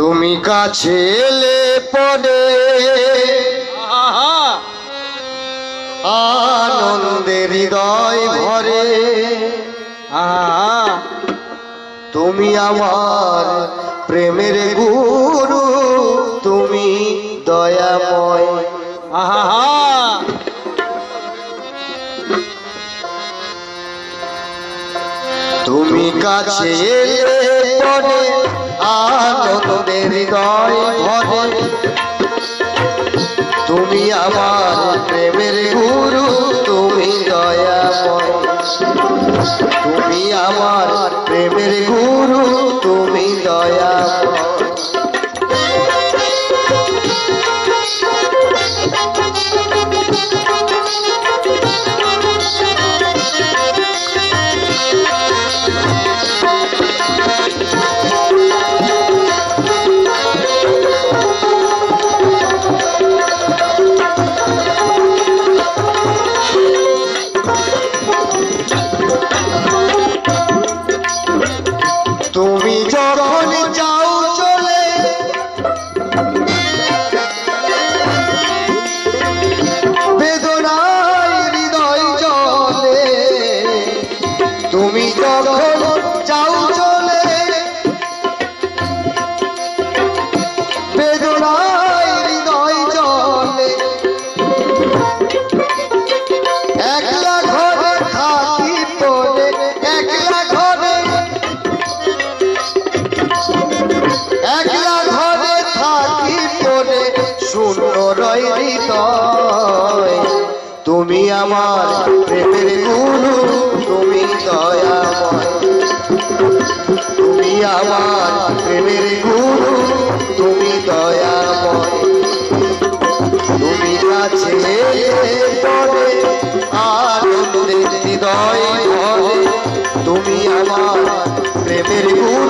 তুমি কাছে এলে আহা। আনন্দের হৃদয় ভরে। আহা। তুমি আমার প্রেমের গুরু তুমি দয়াময়। আহা। তুমি কাছে এলে পরে আনন্দের হৃদয় ভরে। তুমি আমার প্রেমের গুরু তুমি দয়াময়। তুমি আমার প্রেমের গুরু তুমি তুমি আমার প্রেমের গুরু, তুমি দয়াময়। তুমি আমার প্রেমের গুরু, তুমি দয়াময়। তুমি কাছে পরে আনন্দের হৃদয় তুমি আমার প্রেমের গুরু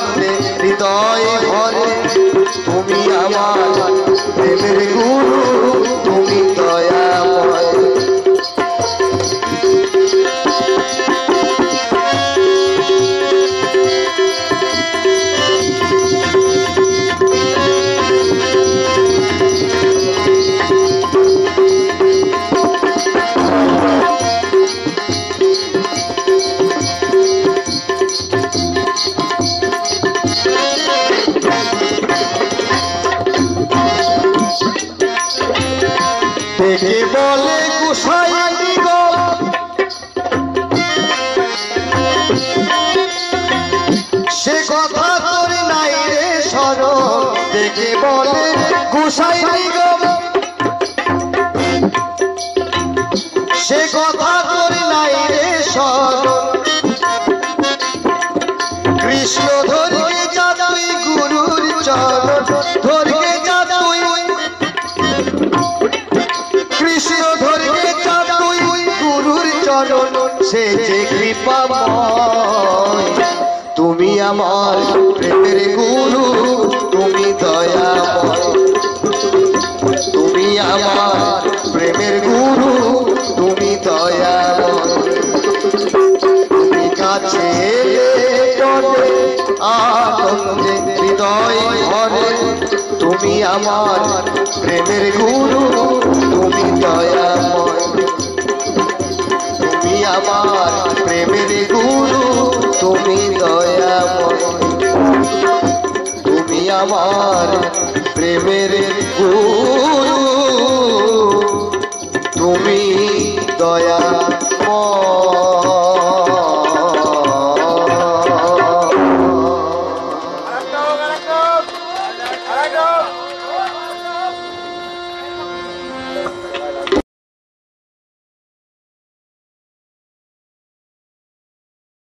আনন্দে হৃদয় ভরে তুমি আমার প্রেমের গুরু তুমি দয়াময় সে কথা তোর নাই রে কৃষ্ণ ধরকে যা তুই গুরুর চরণ ধরকে যা তুই। কৃষ্ণ ধরকে যা তুই গুরুর চরণ, সে যে কৃপাময়। তুমি আমার প্রেমের গুরু, তুমি যে হৃদয় ঘরে তুমি আমার প্রেমের গুরু, তুমি দয়াময়। তুমি আমার প্রেমের গুরু, তুমি দয়াময়। তুমি আমার প্রেমের গুরু, তুমি দয়া